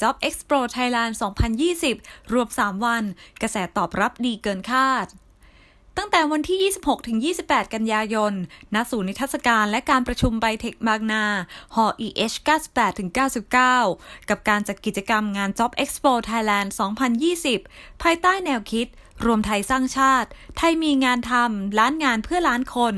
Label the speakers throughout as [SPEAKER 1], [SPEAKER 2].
[SPEAKER 1] Job Expo Thailand 2020 รวม 3 วัน กระแสตอบรับดีเกินคาด ตั้งแต่วันที่ 26 ถึง 28 กันยายน ณ ศูนย์นิทรรศการและการประชุมไบเทคบางนา หอ EH 98 ถึง 99 กับการจัดกิจกรรมงาน Job Expo Thailand 2020 ภายใต้แนวคิด รวมไทยสร้างชาติ ไทยมีงานทำล้านงานเพื่อล้านคน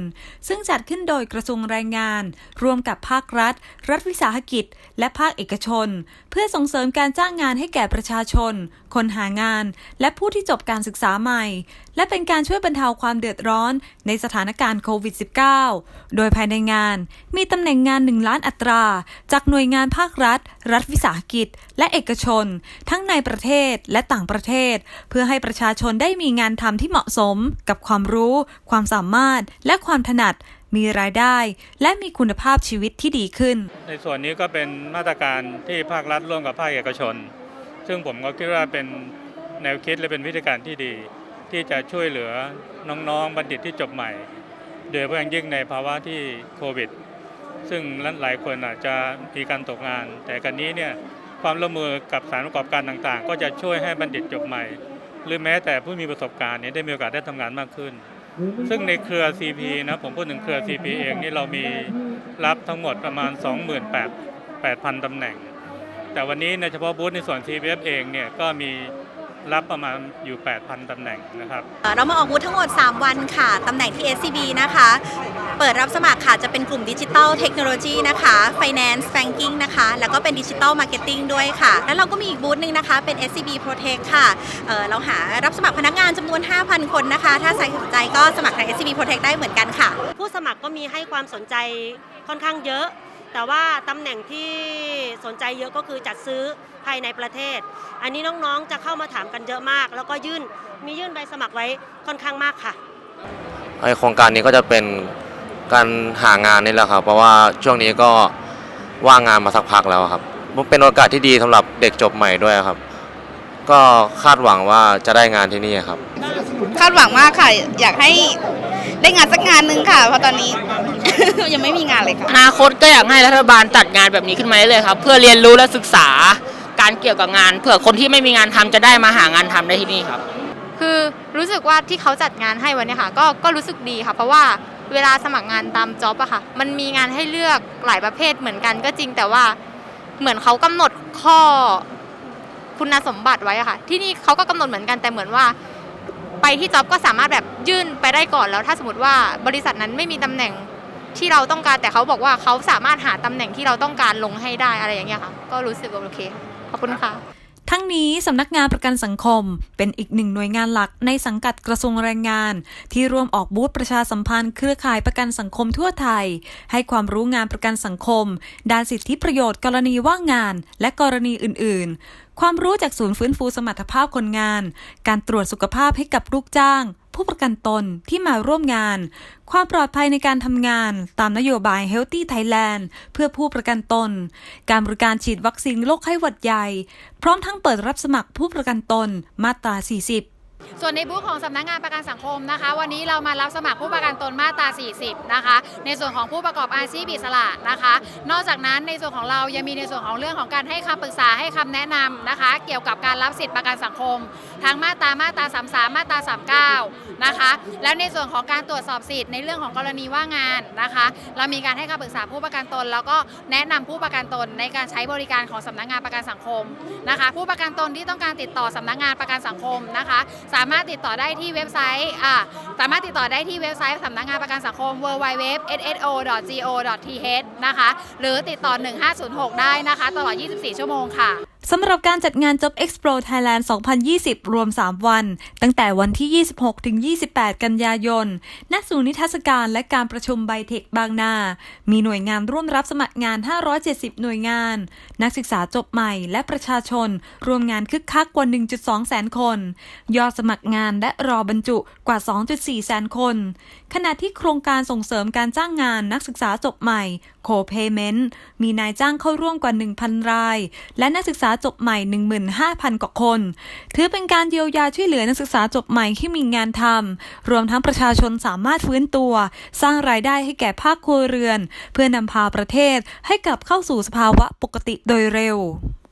[SPEAKER 1] ซึ่งจัดขึ้นโดยกระทรวงแรงงาน ร่วมกับภาครัฐ รัฐวิสาหกิจ และภาคเอกชน เพื่อส่งเสริมการจ้างงานให้แก่ประชาชน คนหางาน และผู้ที่จบการศึกษาใหม่ และเป็นการช่วยบรรเทาความเดือดร้อนในสถานการณ์โควิด -19 โดยภายในงานมีตำแหน่งงาน 1 ล้านอัตรา จากหน่วยงานภาครัฐ รัฐวิสาหกิจ และเอกชน ทั้งในประเทศและต่างประเทศ เพื่อให้ประชาชนได้มีงานทำที่เหมาะสม กับความรู้ ความสามารถ และความถนัดมีรายได้ และมีคุณภาพชีวิตที่ดีขึ้น
[SPEAKER 2] ในส่วนนี้ก็เป็นมาตรการที่ภาครัฐร่วมกับภาคเอกชน ซึ่งผมก็คิดว่าเป็นแนวคิดและเป็นวิธีการที่ดี ที่จะช่วยเหลือน้องๆบัณฑิตที่จบใหม่ โดยเฉพาะอย่างยิ่งในภาวะที่โควิด ซึ่งหลายคนอาจจะมีการตกงาน แต่กันนี้เนี่ยความร่วมมือกับสานประกอบการต่างๆ ก็จะช่วยให้บัณฑิตจบใหม่ หรือแม้แต่ผู้มีประสบการณ์เนี่ยได้มีโอกาสได้ทำงานมากขึ้น ซึ่งในเครือ CP นะผมพูดถึงเครือ CP เองนี่เรามีรับทั้งหมดประมาณ 28,000ตำแหน่ง แต่วันนี้ในเฉพาะบูธในส่วน CPF เองเนี่ยก็มี รับประมาณอยู่ 8,000 ตำแหน่งนะครับ
[SPEAKER 3] เอ่อเรามาออกบูธทั้งหมด 3 วันค่ะ ตำแหน่งที่ SCB นะคะ เปิดรับสมัครค่ะ จะเป็นกลุ่มดิจิ t a ลเทคโนโลยีนะคะ Finance Banking นะคะ แล้วก็เป็นดิจิ t a ลมาร์เก็ตติ้งด้วยค่ะ แล้วเราก็มีอีกบูธหนึ่งนะคะ เป็น SCB Protect ค่ะเอ่อเราหารับสมัครพนักงานจำนวน 5,000 คนนะคะ ถ้าใครสนใจก็สมัครทาง SCB Protect ได้เหมือนกันค่ะ
[SPEAKER 4] ผู้สมัครก็มีให้ความสนใจค่อนข้างเยอะ แต่ว่าตำแหน่งที่สนใจเยอะก็คือจัดซื้อภายในประเทศ อันนี้น้องๆจะเข้ามาถามกันเยอะมาก แล้วก็ยื่นมียื่นใบสมัครไว้ค่อนข้างมากค่ะ
[SPEAKER 5] ไอโครงการนี้ก็จะเป็นการหางานนี่แหละครับ เพราะว่าช่วงนี้ก็ว่างงานมาสักพักแล้วครับมันเป็นโอกาสที่ดีสำหรับเด็กจบใหม่ด้วยครับ ก็คาดหวังว่าจะได้งานที่นี่ครับ
[SPEAKER 6] คาดหวังมากค่ะ อยากให้ได้งานสักงานหนึ่งค่ะ เพราะตอนนี้ ยังไม่มีงานเลยค่ะ
[SPEAKER 7] อนาคตก็อยากให้รัฐบาลจัดงานแบบนี้ขึ้นมาเลยๆครับ เพื่อเรียนรู้และศึกษาการเกี่ยวกับงาน เผื่อคนที่ไม่มีงานทำจะได้มาหางานทำได้ที่นี่ครับ
[SPEAKER 8] คือรู้สึกว่าที่เขาจัดงานให้วันเนี้ค่ะ ก็ก็รู้สึกดีค่ะ เพราะว่าเวลาสมัครงานตามจ็อบอะค่ะ มันมีงานให้เลือกหลายประเภทเหมือนกันก็จริงแต่ว่าเหมือนเขากำหนดข้อคุณสมบัติไว้อะค่ะ ที่นี่เขาก็กำหนดเหมือนกันแต่เหมือนว่า ไปที่จ็อบก็สามารถแบบยื่นไปได้ก่อนแล้ว ถ้าสมมติว่าบริษัทนั้นไม่มีตำแหน่ง ที่เราต้องการแต่เขาบอกว่าเขาสามารถหาตำแหน่งที่เราต้องการลงให้ได้อะไรอย่างเงี้ยค่ะ ก็รู้สึกว่าโอเคขอบคุณค่ะ
[SPEAKER 1] ทั้งนี้สำนักงานประกันสังคม เป็นอีกหนึ่งหน่วยงานหลักในสังกัดกระทรวงแรงงาน ที่ร่วมออกบูธประชาสัมพันธ์เครือข่ายประกันสังคมทั่วไทย ให้ความรู้งานประกันสังคม ด้านสิทธิประโยชน์กรณีว่างงาน และกรณีอื่น ๆ ความรู้จากศูนย์ฟื้นฟูสมรรถภาพคนงาน การตรวจสุขภาพให้กับลูกจ้าง ผู้ประกันตนที่มาร่วมงาน ความปลอดภัยในการทำงาน ตามนโยบาย Healthy Thailand เพื่อผู้ประกันตน การบริการฉีดวัคซีนโรคไข้หวัดใหญ่ พร้อมทั้งเปิดรับสมัครผู้ประกันตนมาตรา 40
[SPEAKER 9] ส่วนในบูธของสำนักงานประกันสังคมนะคะ วันนี้เรามารับสมัครผู้ประกันตนมาตรา 40 นะคะ ในส่วนของผู้ประกอบอาชีพอิสระนะคะ นอกจากนั้นในส่วนของเรายังมีในส่วนของเรื่องของการให้คำปรึกษาให้คำแนะนำนะคะ เกี่ยวกับการรับสิทธิประกันสังคมทั้งมาตรามาตรา 33 มาตรา 39 นะคะ แล้วในส่วนของการตรวจสอบสิทธิ์ในเรื่องของกรณีว่างงานนะคะ เรามีการให้คำปรึกษาผู้ประกันตน แล้วก็แนะนำผู้ประกันตนในการใช้บริการของสำนักงานประกันสังคมนะคะ ผู้ประกันตนที่ต้องการติดต่อสำนักงานประกันสังคมนะคะสามารถติดต่อได้ที่เว็บไซต์อ่าสามารถติดต่อได้ที่เว็บไซต์สำนักงานประกันสังคม www.sso.go.th นะคะ หรือติดต่อ 1506 ได้นะคะ ตลอด 24 ชั่วโมงค่ะ
[SPEAKER 1] สำหรับการจัดงาน Job Expo Thailand 2020 รวม 3 วัน ตั้งแต่วันที่ 26 ถึง 28 กันยายน ณ ศูนย์นิทรรศการและการประชุมไบเทคบางนา มีหน่วยงานร่วมรับสมัครงาน 570 หน่วยงาน นักศึกษาจบใหม่และประชาชน รวมงานคึกคักกว่า 1.2 แสนคน ยอดสมัครงานและรอบรรจุกว่า 2.4 แสนคน ขณะที่โครงการส่งเสริมการจ้างงานนักศึกษาจบใหม่ Co-Payment มีนายจ้างเข้าร่วมกว่า 1,000 ราย และนักศึกษาจบใหม่ 15,000 กว่าคน ถือเป็นการเยียวยาช่วยเหลือนักศึกษาจบใหม่ที่มีงานทำรวมทั้งประชาชนสามารถฟื้นตัว สร้างรายได้ให้แก่ภาคครัวเรือน เพื่อนำพาประเทศให้กลับเข้าสู่สภาวะปกติโดยเร็ว